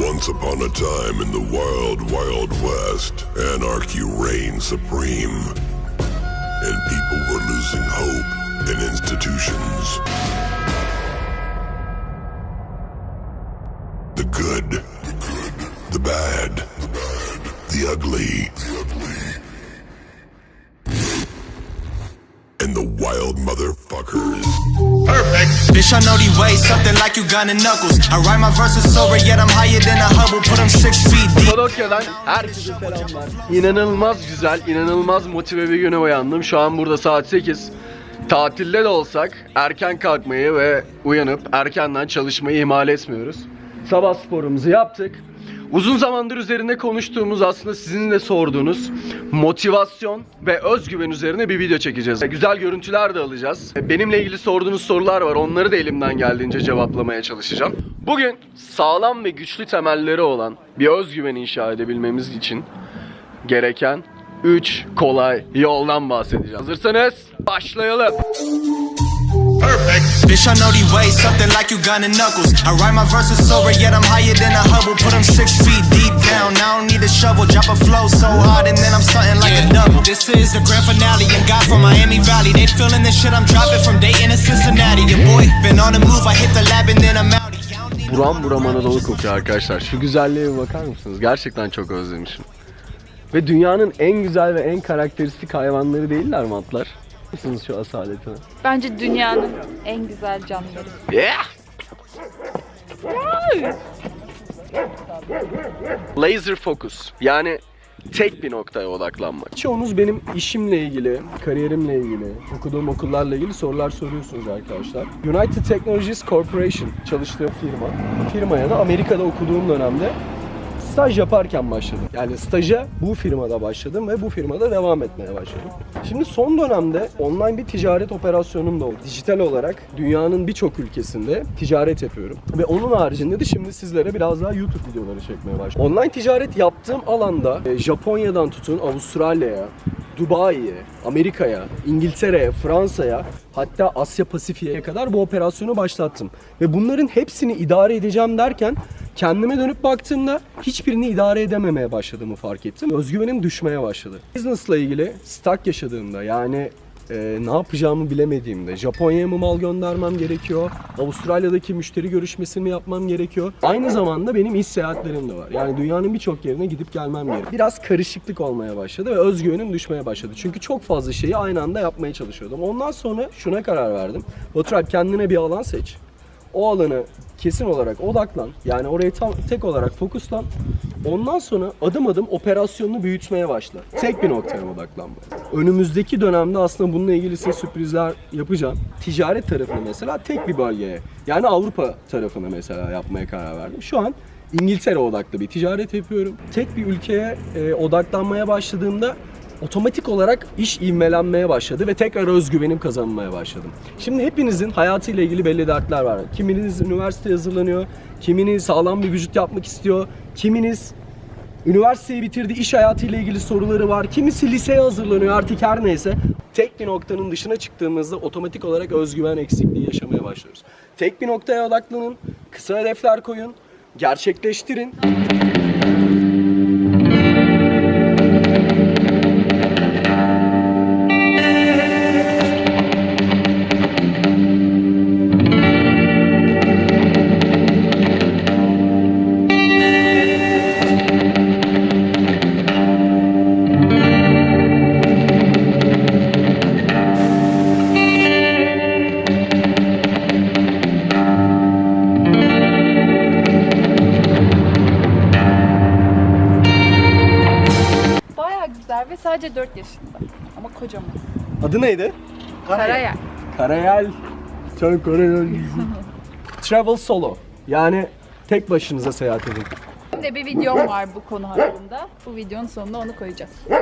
Once upon a time in the wild, wild west, anarchy reigned supreme. And people were losing hope in institutions. The good, the good, the bad, the bad, the ugly, the ugly, wild motherfuckers. Bitch, I know these ways, something like you and knuckles. I write my verses sober, yet I'm higher than a Hubble. Put them six feet deep. Kapadokya'dan herkese selamlar. İnanılmaz güzel, inanılmaz motive bir güne uyandım. Şu an burada saat 8. Tatilde de olsak erken kalkmayı ve uyanıp erkenden çalışmayı ihmal etmiyoruz. Sabah sporumuzu yaptık. Uzun zamandır üzerinde konuştuğumuz aslında sizin de sorduğunuz motivasyon ve özgüven üzerine bir video çekeceğiz. Güzel görüntüler de alacağız. Benimle ilgili sorduğunuz sorular var. Onları da elimden geldiğince cevaplamaya çalışacağım. Bugün sağlam ve güçlü temelleri olan bir özgüven inşa edebilmemiz için gereken 3 kolay yoldan bahsedeceğim. Hazırsanız başlayalım. Bitch, I know these ways, something like you gun and knuckles. I write my verses sober, yet I'm higher than a Hubble. Put them six feet deep down. I don't need a shovel, drop a flow so hard, and then I'm starting like a double. This is the grand finale, and God from Miami Valley. They feeling the shit I'm dropping from Dayton to Cincinnati. Your boy been on the move, I hit the lab and then I'm out. Buram buram Anadolu kokuyor arkadaşlar. Şu güzelliğe bakar mısınız? Gerçekten çok özlemişim. Ve dünyanın en güzel ve en karakteristik hayvanları değiller mi atlar? Mısınız şu asaletine? Bence dünyanın en güzel canlıları. Yeah! Laser focus. Yani tek bir noktaya odaklanmak. Çoğunuz benim işimle ilgili, kariyerimle ilgili, okuduğum okullarla ilgili sorular soruyorsunuz arkadaşlar. United Technologies Corporation çalıştığım firma. Firmaya da Amerika'da okuduğum dönemde staj yaparken başladım. Yani staja bu firmada başladım ve bu firmada devam etmeye başladım. Şimdi son dönemde online bir ticaret operasyonum da oldu. Dijital olarak dünyanın birçok ülkesinde ticaret yapıyorum. Ve onun haricinde de şimdi sizlere biraz daha YouTube videoları çekmeye başladım. Online ticaret yaptığım alanda e, Japonya'dan tutun Avustralya'ya, Dubai'ye, Amerika'ya, İngiltere'ye, Fransa'ya hatta Asya Pasifik'e kadar bu operasyonu başlattım. Ve bunların hepsini idare edeceğim derken kendime dönüp baktığımda hiçbirini idare edememeye başladığımı fark ettim. Özgüvenim düşmeye başladı. Business'la ilgili stuck yaşadığımda yani e, ne yapacağımı bilemediğimde Japonya'ya mı mal göndermem gerekiyor? Avustralya'daki müşteri görüşmesini mi yapmam gerekiyor? Aynı zamanda benim iş seyahatlerim de var. Yani dünyanın birçok yerine gidip gelmem gerekiyor. Biraz karışıklık olmaya başladı ve özgüvenim düşmeye başladı. Çünkü çok fazla şeyi aynı anda yapmaya çalışıyordum. Ondan sonra şuna karar verdim. Batur kendine bir alan seç. O alanı kesin olarak odaklan. Yani oraya tam tek olarak fokuslan. Ondan sonra adım adım operasyonunu büyütmeye başla. Tek bir noktaya odaklanma. Önümüzdeki dönemde aslında bununla ilgili size sürprizler yapacağım. Ticaret tarafını mesela tek bir bölgeye yani Avrupa tarafını mesela yapmaya karar verdim. Şu an İngiltere odaklı bir ticaret yapıyorum. Tek bir ülkeye e, odaklanmaya başladığımda otomatik olarak iş ivmelenmeye başladı ve tekrar özgüvenim kazanmaya başladım. Şimdi hepinizin hayatıyla ilgili belli dertler var. Kiminiz üniversite hazırlanıyor, kiminiz sağlam bir vücut yapmak istiyor, kiminiz üniversiteyi bitirdi, iş hayatıyla ilgili soruları var, kimisi liseye hazırlanıyor artık her neyse. Tek bir noktanın dışına çıktığımızda otomatik olarak özgüven eksikliği yaşamaya başlıyoruz. Tek bir noktaya odaklanın, kısa hedefler koyun, gerçekleştirin. Ve sadece 4 yaşında. Ama kocaman. Adı neydi? Karayel. Karayel. Sen Karayel. Travel solo. Yani tek başınıza seyahat edin. Şimdi bir videom var bu konu hakkında. Bu videonun sonuna onu koyacağız. My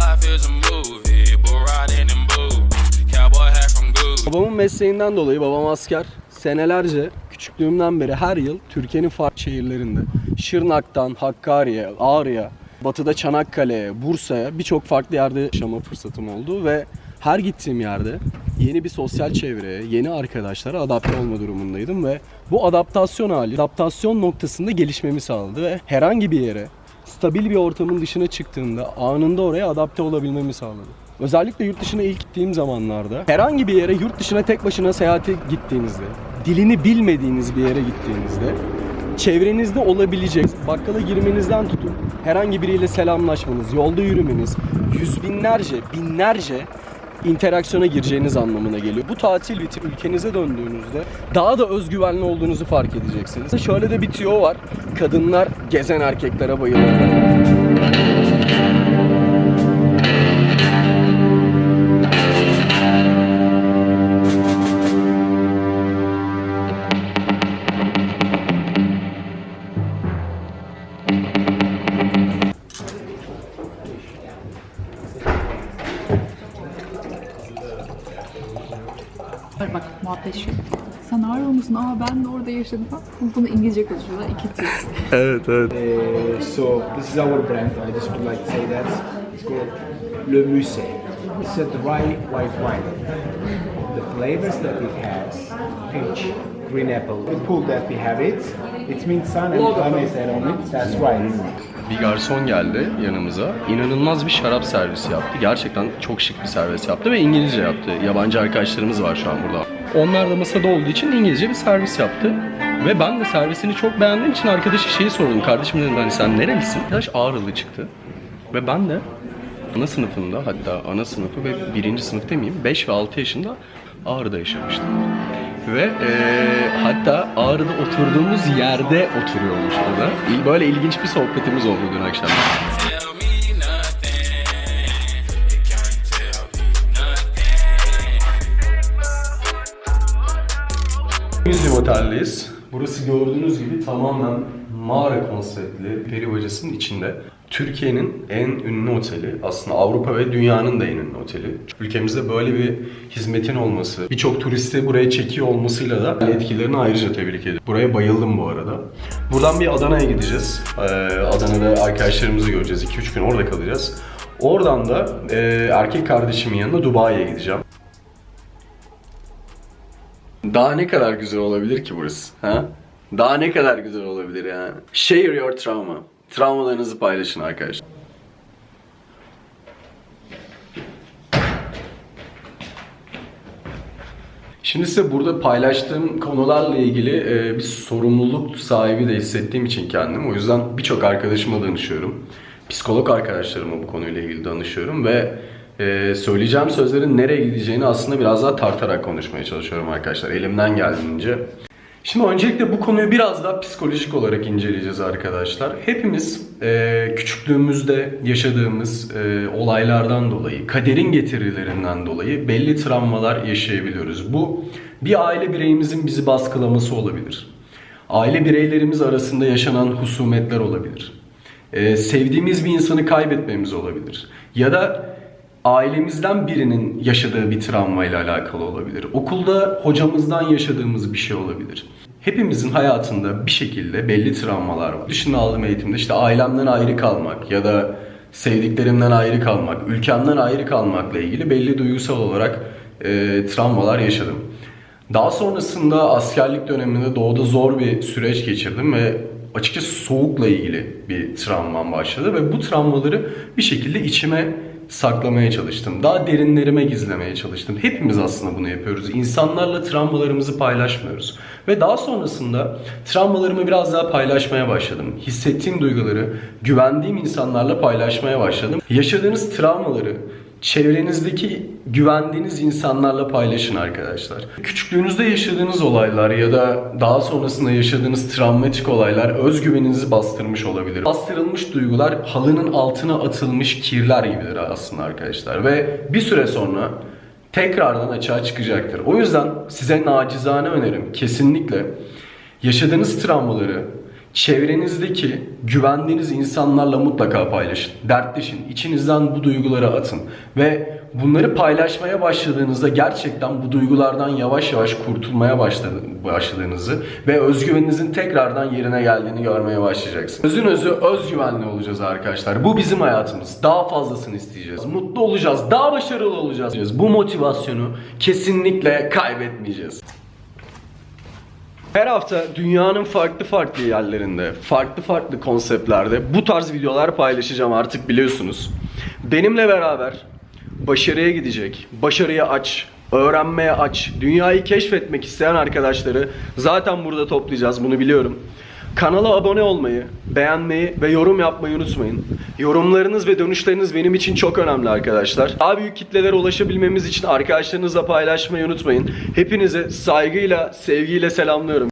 life is a movie, bull riding in blue. Cowboy hat from Gucci. Babamın mesleğinden dolayı babam asker. Senelerce küçüklüğümden beri her yıl Türkiye'nin farklı şehirlerinde Şırnak'tan Hakkari'ye, Ağrı'ya, batıda Çanakkale'ye, Bursa'ya birçok farklı yerde yaşama fırsatım oldu ve her gittiğim yerde yeni bir sosyal çevreye, yeni arkadaşlara adapte olma durumundaydım ve bu adaptasyon hali, adaptasyon noktasında gelişmemi sağladı ve herhangi bir yere stabil bir ortamın dışına çıktığımda anında oraya adapte olabilmemi sağladı. Özellikle yurt dışına ilk gittiğim zamanlarda herhangi bir yere yurt dışına tek başına seyahate gittiğinizde, dilini bilmediğiniz bir yere gittiğinizde çevrenizde olabilecek bakkala girmenizden tutun herhangi biriyle selamlaşmanız, yolda yürümeniz, yüz binlerce, binlerce interaksiyona gireceğiniz anlamına geliyor. Bu tatil bitip ülkenize döndüğünüzde daha da özgüvenli olduğunuzu fark edeceksiniz. Şöyle de bir tüyo var. Kadınlar gezen erkeklere bayılır. Muhabbet şu. Sen Ağrı musun? Aa ben de orada yaşadım. Bunu İngilizce konuşuyorlar. İki tür. Evet evet. Uh, so this is our brand. I just would like to say that it's called Le Musée. It's a dry white wine. The flavors that it has: peach, green apple. The pool that we have it, it means sun and add on it. That's right. Bir garson geldi yanımıza. İnanılmaz bir şarap servisi yaptı. Gerçekten çok şık bir servis yaptı ve İngilizce yaptı. Yabancı arkadaşlarımız var şu an burada. Onlar da masada olduğu için İngilizce bir servis yaptı. Ve ben de servisini çok beğendiğim için arkadaşa şeyi sordum. Kardeşim dedim hani sen nerelisin? Arkadaş Ağrılı çıktı. Ve ben de ana sınıfında hatta ana sınıfı ve birinci sınıf demeyeyim 5 ve 6 yaşında Ağrı'da yaşamıştım. Ve eee, hatta Ağrı'da oturduğumuz yerde oturuyormuş o da. Böyle ilginç bir sohbetimiz oldu dün akşam. Museum Otel'deyiz. Burası gördüğünüz gibi tamamen mağara konseptli peri bacasının içinde. Türkiye'nin en ünlü oteli, aslında Avrupa ve dünyanın da en ünlü oteli. Ülkemizde böyle bir hizmetin olması, birçok turisti buraya çekiyor olmasıyla da etkilerini ayrıca tebrik ediyorum. Buraya bayıldım bu arada. Buradan bir Adana'ya gideceğiz. Ee, Adana'da arkadaşlarımızı göreceğiz. 2-3 gün orada kalacağız. Oradan da e, erkek kardeşimin yanına Dubai'ye gideceğim. Daha ne kadar güzel olabilir ki burası? Ha? Daha ne kadar güzel olabilir yani? Share your trauma. Travmalarınızı paylaşın arkadaşlar. Şimdi size burada paylaştığım konularla ilgili e, bir sorumluluk sahibi de hissettiğim için kendim. O yüzden birçok arkadaşıma danışıyorum. Psikolog arkadaşlarıma bu konuyla ilgili danışıyorum ve e, söyleyeceğim sözlerin nereye gideceğini aslında biraz daha tartarak konuşmaya çalışıyorum arkadaşlar. Elimden geldiğince. Şimdi öncelikle bu konuyu biraz daha psikolojik olarak inceleyeceğiz arkadaşlar. Hepimiz e, küçüklüğümüzde yaşadığımız e, olaylardan dolayı, kaderin getirilerinden dolayı belli travmalar yaşayabiliyoruz. Bu bir aile bireyimizin bizi baskılaması olabilir. Aile bireylerimiz arasında yaşanan husumetler olabilir. E, sevdiğimiz bir insanı kaybetmemiz olabilir. Ya da ailemizden birinin yaşadığı bir travmayla alakalı olabilir. Okulda hocamızdan yaşadığımız bir şey olabilir. Hepimizin hayatında bir şekilde belli travmalar var. Dışında aldığım eğitimde işte ailemden ayrı kalmak ya da sevdiklerimden ayrı kalmak, ülkemden ayrı kalmakla ilgili belli duygusal olarak e, travmalar yaşadım. Daha sonrasında askerlik döneminde doğuda zor bir süreç geçirdim ve açıkçası soğukla ilgili bir travmam başladı ve bu travmaları bir şekilde içime saklamaya çalıştım. Daha derinlerime gizlemeye çalıştım. Hepimiz aslında bunu yapıyoruz. İnsanlarla travmalarımızı paylaşmıyoruz. Ve daha sonrasında travmalarımı biraz daha paylaşmaya başladım. Hissettiğim duyguları güvendiğim insanlarla paylaşmaya başladım. Yaşadığınız travmaları çevrenizdeki güvendiğiniz insanlarla paylaşın arkadaşlar. Küçüklüğünüzde yaşadığınız olaylar ya da daha sonrasında yaşadığınız travmatik olaylar özgüveninizi bastırmış olabilir. Bastırılmış duygular halının altına atılmış kirler gibidir aslında arkadaşlar ve bir süre sonra tekrardan açığa çıkacaktır. O yüzden size nacizane önerim kesinlikle yaşadığınız travmaları Çevrenizdeki güvendiğiniz insanlarla mutlaka paylaşın. Dertleşin. içinizden bu duyguları atın. Ve bunları paylaşmaya başladığınızda gerçekten bu duygulardan yavaş yavaş kurtulmaya başladı- başladığınızı ve özgüveninizin tekrardan yerine geldiğini görmeye başlayacaksınız. Özün özü özgüvenli olacağız arkadaşlar. Bu bizim hayatımız. Daha fazlasını isteyeceğiz. Mutlu olacağız. Daha başarılı olacağız. Bu motivasyonu kesinlikle kaybetmeyeceğiz. Her hafta dünyanın farklı farklı yerlerinde, farklı farklı konseptlerde bu tarz videolar paylaşacağım artık biliyorsunuz. Benimle beraber başarıya gidecek, başarıya aç, öğrenmeye aç, dünyayı keşfetmek isteyen arkadaşları zaten burada toplayacağız bunu biliyorum. Kanala abone olmayı, beğenmeyi ve yorum yapmayı unutmayın. Yorumlarınız ve dönüşleriniz benim için çok önemli arkadaşlar. Daha büyük kitlelere ulaşabilmemiz için arkadaşlarınızla paylaşmayı unutmayın. Hepinize saygıyla, sevgiyle selamlıyorum.